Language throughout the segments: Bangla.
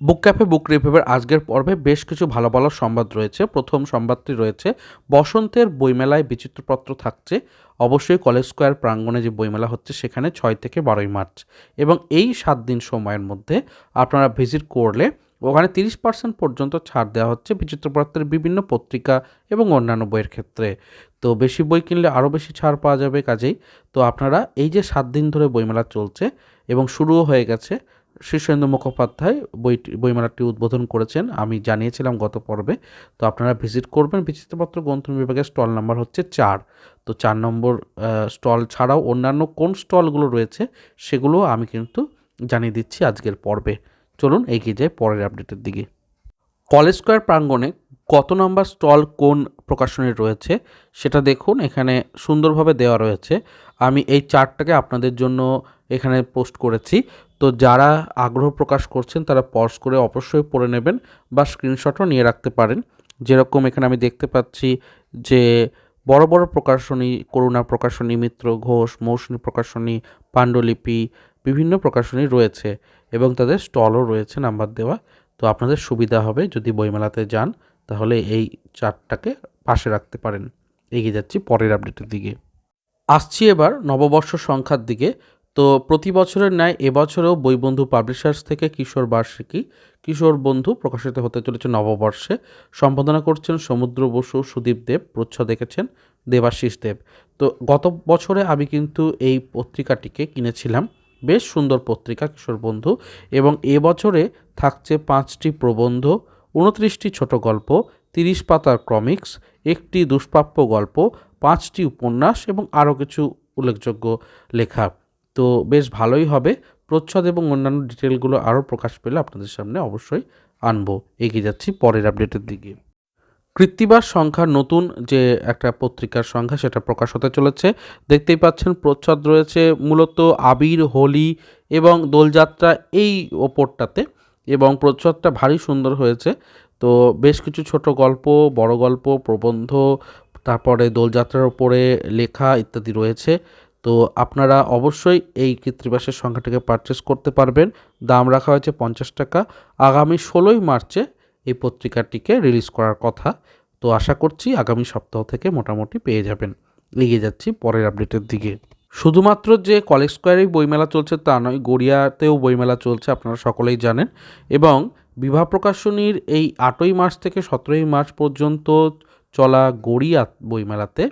বুক ক্যাফে, বুক রিভিউয়ের আজকের পর্বে বেশ কিছু ভালো ভালো সংবাদ রয়েছে। প্রথম সংবাদটি রয়েছে, বসন্তের বইমেলায় বিচিত্রপত্র থাকছে। অবশ্যই কলেজ স্কোয়ার প্রাঙ্গণে যে বইমেলা হচ্ছে সেখানে ছয় থেকে বারোই মার্চ এবং এই সাত দিন সময়ের মধ্যে আপনারা ভিজিট করলে ওখানে তিরিশ পার্সেন্ট পর্যন্ত ছাড় দেওয়া হচ্ছে বিচিত্রপত্রের বিভিন্ন পত্রিকা এবং অন্যান্য বইয়ের ক্ষেত্রে। তো বেশি বই কিনলে আরও বেশি ছাড় পাওয়া যাবে কাজেই। তো আপনারা এই যে সাত দিন ধরে বইমেলা চলছে এবং শুরুও হয়ে গেছে শীর্ষেন্দু মুখোপাধ্যায় বইটি বইমেলাটি উদ্বোধন করেছেন। আমি জানিয়েছিলাম গত পর্বে। তো আপনারা ভিজিট করবেন। বিচিত্রপত্র গ্রন্থন বিভাগের স্টল নাম্বার হচ্ছে চার। তো চার নম্বর স্টল ছাড়াও অন্যান্য কোন স্টলগুলো রয়েছে সেগুলো আমি কিন্তু জানিয়ে দিচ্ছি আজকের পর্বে। চলুন এগিয়ে যাই পরের আপডেটের দিকে। কলেজ স্কোয়ার প্রাঙ্গণে কত নম্বর স্টল কোন প্রকাশনীর রয়েছে সেটা দেখুন। এখানে সুন্দরভাবে দেওয়া রয়েছে। আমি এই চার্টটাকে আপনাদের জন্য এখানে পোস্ট করেছি। তো যারা আগ্রহ প্রকাশ করছেন, তারা পজ করে অবশ্যই পড়ে নেবেন বা স্ক্রিনশটও নিয়ে রাখতে পারেন। যেরকম এখানে আমি দেখতে পাচ্ছি যে, বড় বড় প্রকাশনী, করুণা প্রকাশনী, মিত্র ঘোষ, মৌসুমী প্রকাশনী, পাণ্ডুলিপি বিভিন্ন প্রকাশনী রয়েছে এবং তাদের স্টলও রয়েছে নাম্বার দেওয়া। তো আপনাদের সুবিধা হবে যদি বইমেলাতে যান, তাহলে এই চার্টটাকে পাশে রাখতে পারেন। এগিয়ে যাচ্ছি পরের আপডেটের দিকে। আসছি এবার নববর্ষ সংখ্যার দিকে। তো প্রতি বছরের ন্যায় এবছরেও বইবন্ধু পাবলিশার্স থেকে কিশোর বার্ষিকী, কিশোর বন্ধু প্রকাশিত হতে চলেছে নববর্ষে। সম্পাদনা করছেন সমুদ্র বসু সুদীপ দেব প্রচ্ছদ দেখেছেন দেবাশিস দেব। তো গত বছরে আমি কিন্তু এই পত্রিকাটিকে কিনেছিলাম, বেশ সুন্দর পত্রিকা, কিশোর বন্ধু, এবং এবছরে থাকছে পাঁচটি প্রবন্ধ, উনত্রিশটি ছোট গল্প, তিরিশ পাতার ক্রমিক্স একটি দুষ্প্রাপ্য গল্প, পাঁচটি উপন্যাস এবং আরও কিছু উল্লেখযোগ্য লেখা। তো বেশ ভালোই হবে। প্রচ্ছদ এবং অন্যান্য ডিটেলগুলো আরও প্রকাশ পেলে আপনাদের সামনে অবশ্যই আনব। এগিয়ে যাচ্ছি পরের আপডেটের দিকে। কৃত্তিবাস সংখ্যার নতুন যে একটা পত্রিকার সংখ্যা সেটা প্রকাশ হতে চলেছে। দেখতেই পাচ্ছেন প্রচ্ছদ রয়েছে মূলত আবির, হোলি এবং দোলযাত্রা এই ওপরটাতে এবং প্রচ্ছদটা ভারী সুন্দর হয়েছে। তো বেশ কিছু ছোট গল্প, বড় গল্প, প্রবন্ধ, তারপরে দোলযাত্রার ওপরে লেখা ইত্যাদি রয়েছে। তো আপনারা অবশ্যই এই কৃত্রিবাসের সংখ্যাটাকে পারচেস করতে পারবেন। দাম রাখা হয়েছে পঞ্চাশ টাকা। আগামী ষোলোই মার্চে এই পত্রিকাটিকে রিলিজ করার কথা। তো আশা করছি আগামী সপ্তাহ থেকে মোটামুটি পেয়ে যাবেন। এগিয়ে যাচ্ছি পরের আপডেটের দিকে। শুধুমাত্র যে কলেজ স্কোয়ারেই বইমেলা চলছে তা নয়, গড়িয়াতেও বইমেলা চলছে, আপনারা সকলেই জানেন। এবং বিবাহ প্রকাশনীর এই আটই মার্চ থেকে সতেরোই মার্চ পর্যন্ত চলা গড়িয়া বইমেলাতে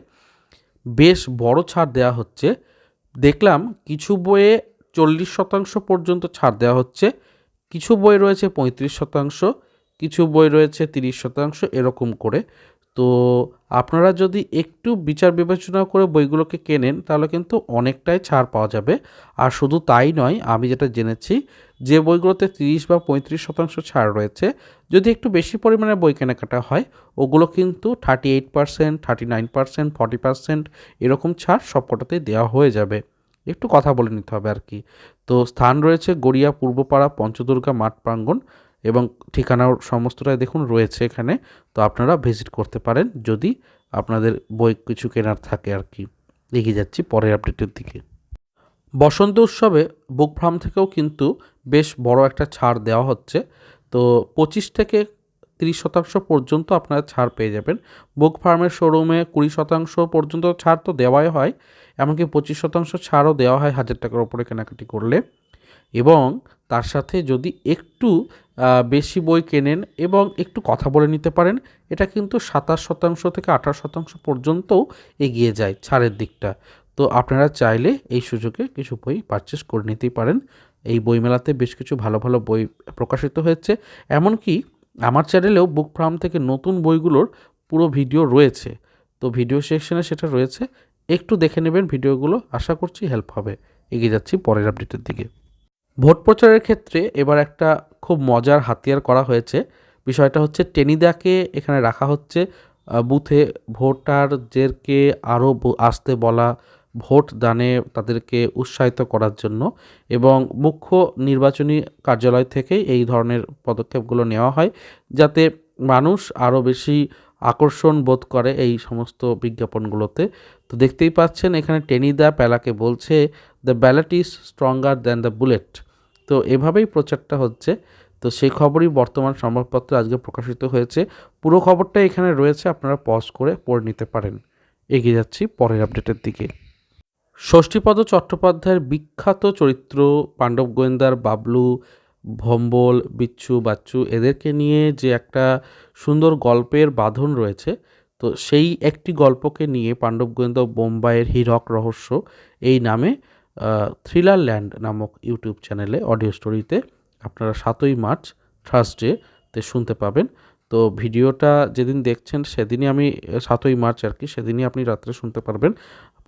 বেশ বড় ছাড় দেওয়া হচ্ছে। দেখলাম কিছু বইয়ে চল্লিশ শতাংশ পর্যন্ত ছাড় দেওয়া হচ্ছে। কিছু বই রয়েছে পঁয়ত্রিশ শতাংশ, কিছু বই রয়েছে তিরিশ শতাংশ, এরকম করে। তো আপনারা যদি একটু বিচার বিবেচনা করে বইগুলোকে কেনেন, তাহলে কিন্তু অনেকটাই ছাড় পাওয়া যাবে। আর শুধু তাই নয়, আমি যেটা জেনেছি যে বইগুলোতে তিরিশ বা পঁয়ত্রিশ শতাংশ ছাড় রয়েছে। যদি একটু বেশি পরিমাণে বই কেনাকাটা হয়, ওগুলো কিন্তু thirty eight percent thirty nine percent forty percent এরকম ছাড় সবকটাতেই দেওয়া হয়ে যাবে। একটু কথা বলে নিতে হবে আর কি। তো স্থান রয়েছে গড়িয়া পূর্বপাড়া পঞ্চদুর্গা মাঠ প্রাঙ্গণ। এবং ঠিকানাও সমস্তটাই দেখুন রয়েছে এখানে। তো আপনারা ভিজিট করতে পারেন যদি আপনাদের বই কিছু কেনার থাকে আর কি। এগিয়ে যাচ্ছি পরের আপডেটের দিকে। বসন্ত উৎসবে বুক ফার্ম থেকেও কিন্তু বেশ বড় একটা ছাড় দেওয়া হচ্ছে। তো পঁচিশ থেকে তিরিশ শতাংশ পর্যন্ত আপনারা ছাড় পেয়ে যাবেন। বুক ফার্মের শোরুমে কুড়ি শতাংশ পর্যন্ত ছাড় তো দেওয়াই হয়। এমনকি পঁচিশ শতাংশ ছাড়ও দেওয়া হয় হাজার টাকার ওপরে কেনাকাটি করলে। এবং তার সাথে যদি একটু বেশি বই কেনেন এবং একটু কথা বলে নিতে পারেন, এটা কিন্তু সাতাশ শতাংশ থেকে আঠাশ শতাংশ পর্যন্তও এগিয়ে যায় ছাড়ের দিকটা। তো আপনারা চাইলে এই সুযোগে কিছু বই পারচেস করে নিতেই পারেন। এই বইমেলাতে বেশ কিছু ভালো ভালো বই প্রকাশিত হয়েছে। এমনকি আমার চ্যানেলেও বুক ফার্ম থেকে নতুন বইগুলোর পুরো ভিডিও রয়েছে। তো ভিডিও সেকশনে সেটা রয়েছে। একটু দেখে নেবেন ভিডিওগুলো আশা করছি হেল্প হবে। এগিয়ে যাচ্ছি পরের আপডেটের দিকে। ভোট প্রচারের ক্ষেত্রে এবার একটা খুব মজার হাতিয়ার করা হয়েছে। বিষয়টা হচ্ছে টেনিদাকে এখানে রাখা হচ্ছে বুথে ভোটারদেরকে আরও আসতে বলা, ভোট দানে তাদেরকে উৎসাহিত করার জন্য এবং মুখ্য নির্বাচনী কার্যালয় থেকে এই ধরনের পদক্ষেপগুলো নেওয়া হয় যাতে মানুষ আরও বেশি আকর্ষণ বোধ করে এই সমস্ত বিজ্ঞাপনগুলোতে। তো দেখতেই পাচ্ছেন এখানে টেনিদা প্যালাকে বলছে the ballot is stronger than the bullet তো এভাবেই প্রচারটা হচ্ছে। তো সেই খবরই বর্তমান সংবাদপত্রে আজকে প্রকাশিত হয়েছে। পুরো খবরটা এখানে রয়েছে, আপনারা পজ করে পড়ে নিতে পারেন। এগিয়ে যাচ্ছি পরের আপডেটের দিকে। ষষ্ঠীপদ চট্টোপাধ্যায়ের বিখ্যাত চরিত্র পাণ্ডব গোয়েন্দার বাবলু, ভম্বল, বিচ্ছু বাচ্চু এদেরকে নিয়ে যে একটা সুন্দর গল্পের বাঁধন রয়েছে, তো সেই একটি গল্পকে নিয়ে পাণ্ডব গোয়েন্দা বোম্বাইয়ের হীরক রহস্য এই নামে থ্রিলার ল্যান্ড নামক ইউটিউব চ্যানেলে অডিও স্টোরিতে আপনারা সাতই মার্চ থার্সডে তে শুনতে পাবেন। তো ভিডিওটা যেদিন দেখছেন সেদিনই আমি, সাতই মার্চ আর কি, সেদিনই আপনি রাত্রে শুনতে পারবেন।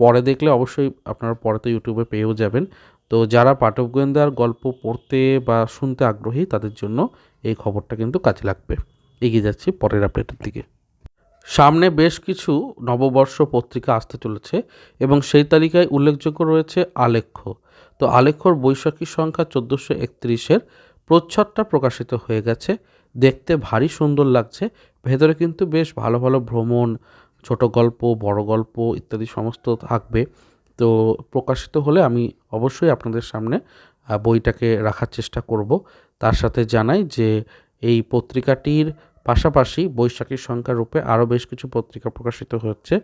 পরে দেখলে অবশ্যই আপনারা পরে তো ইউটিউবে পেয়েও যাবেন। তো যারা পাঠক গোয়েন্দার গল্প পড়তে বা শুনতে আগ্রহী তাদের জন্য এই খবরটা কিন্তু কাজে লাগবে। এগিয়ে যাচ্ছি পরের আপডেটের দিকে। সামনে বেশ কিছু নববর্ষ পত্রিকা আসতে চলেছে এবং সেই তালিকায় উল্লেখযোগ্য রয়েছে আলেখ্য। তো আলেখ্যর বৈশাখী সংখ্যা চোদ্দোশো একত্রিশের প্রচ্ছদটা প্রকাশিত হয়ে গেছে। দেখতে ভারী সুন্দর লাগছে। ভেতরে কিন্তু বেশ ভালো ভালো ভ্রমণ, ছোট গল্প, বড় গল্প ইত্যাদি সমস্ত থাকবে। তো প্রকাশিত হলে আমি অবশ্যই আপনাদের সামনে বইটাকে রাখার চেষ্টা করব। তার সাথে জানাই যে এই পত্রিকাটির পাশাপাশি বৈশাখীর সংখ্যা রূপে আরও বেশ কিছু পত্রিকা প্রকাশিত হচ্ছে।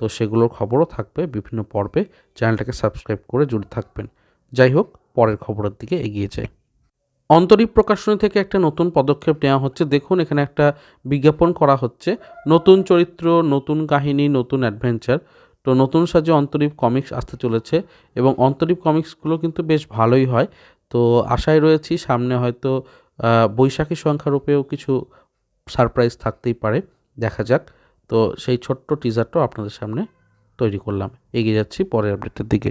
তো সেগুলোর খবরও থাকবে বিভিন্ন পর্বে। চ্যানেলটাকে সাবস্ক্রাইব করে জুড়ে থাকবেন। যাই হোক, পরের খবরের দিকে এগিয়ে যায় অন্তরীপ প্রকাশনী থেকে একটা নতুন পদক্ষেপ নেওয়া হচ্ছে। দেখুন, এখানে একটা বিজ্ঞাপন করা হচ্ছে। নতুন চরিত্র, নতুন কাহিনী, নতুন অ্যাডভেঞ্চার। তো নতুন সাজে অন্তরীপ কমিক্স আসতে চলেছে এবং অন্তরীপ কমিক্সগুলো কিন্তু বেশ ভালোই হয়। তো আশায় রয়েছি সামনে হয়তো বৈশাখী সংখ্যারূপেও কিছু সারপ্রাইজ থাকতেই পারে, দেখা যাক। তো সেই ছোট্ট টিজারটাও আপনাদের সামনে তৈরি করলাম। এগিয়ে যাচ্ছি পরের আপডেটের দিকে।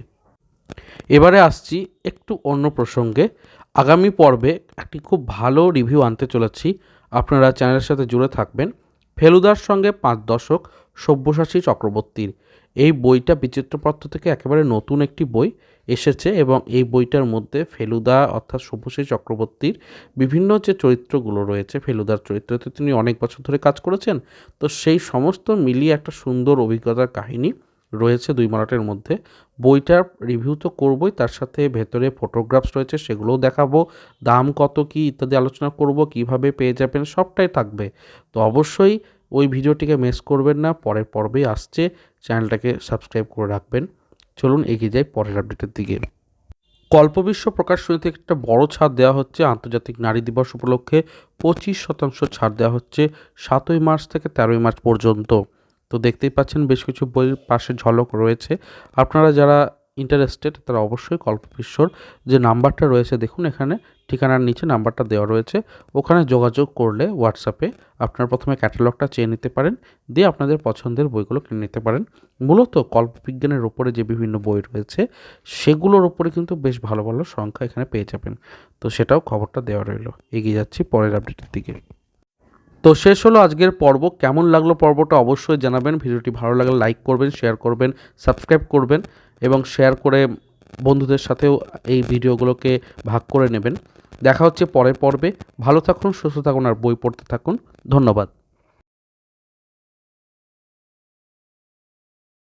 এবারে আসছি একটু অন্য প্রসঙ্গে। আগামী পর্বে একটি খুব ভালো রিভিউ আনতে চলেছি। আপনারা চ্যানেলের সাথে জুড়ে থাকবেন। ফেলুদার সঙ্গে পাঁচ দশক সব্যসাচী চক্রবর্তীর। এই বইটা বিচিত্রপত্র থেকে একেবারে নতুন একটি বই এসেছে এবং এই বইটার মধ্যে ফেলুদা অর্থাৎ সব্যসাচী চক্রবর্তীর বিভিন্ন যে চরিত্রগুলো রয়েছে, ফেলুদার চরিত্রতে তিনি অনেক বছর ধরে কাজ করেছেন, তো সেই সমস্ত মিলিয়ে একটা সুন্দর অভিজ্ঞতার কাহিনী রয়েছে দুই মারাটের মধ্যে। বইটার রিভিউ তো করবই, তার সাথে ভেতরে ফটোগ্রাফস রয়েছে, সেগুলোও দেখাবো। দাম কত কি ইত্যাদি আলোচনা করব, কীভাবে পেয়ে যাবেন, সবটাই থাকবে। তো অবশ্যই ওই ভিডিওটিকে মিস করবেন না, পরের পর্বেই আসছে। চ্যানেলটাকে সাবস্ক্রাইব করে রাখবেন। চলুন এগিয়ে যাই পরের আপডেটের দিকে। কল্পবিশ্ব প্রকাশনীতে একটা বড় ছাড় দেওয়া হচ্ছে। আন্তর্জাতিক নারী দিবস উপলক্ষে পঁচিশ শতাংশ ছাড় দেওয়া হচ্ছে সাতই মার্চ থেকে তেরোই মার্চ পর্যন্ত। তো দেখতেই পাচ্ছেন বেশ কিছু বইয়ের পাশে ঝলক রয়েছে। আপনারা যারা ইন্টারেস্টেড তারা অবশ্যই কল্পবিশ্বর যে নাম্বারটা রয়েছে, দেখুন এখানে, ঠিকানার নিচে নাম্বারটা দেওয়া রয়েছে। ওখানে যোগাযোগ করলে হোয়াটসঅ্যাপে আপনারা প্রথমে ক্যাটালগটা চেয়ে নিতে পারেন, দিয়ে আপনাদের পছন্দের বইগুলো কিনে নিতে পারেন। মূলত কল্পবিজ্ঞানের ওপরে যে বিভিন্ন বই রয়েছে, সেগুলোর ওপরে কিন্তু বেশ ভালো ভালো সংখ্যা এখানে পেয়ে যাবেন। তো সেটাও খবরটা দেওয়া রইল। এগিয়ে যাচ্ছি পরের আপডেটের দিকে। তো শেষ হলো আজকের পর্ব। কেমন লাগল পর্বটা অবশ্যই জানাবেন। ভিডিওটি ভালো লাগলে লাইক করবেন, শেয়ার করবেন, সাবস্ক্রাইব করবেন এবং শেয়ার করে বন্ধুদের সাথেও এই ভিডিওগুলোকে ভাগ করে নেবেন। দেখা হচ্ছে পরের পর্বে। ভালো থাকুন, সুস্থ থাকুন আর বই পড়তে থাকুন। ধন্যবাদ।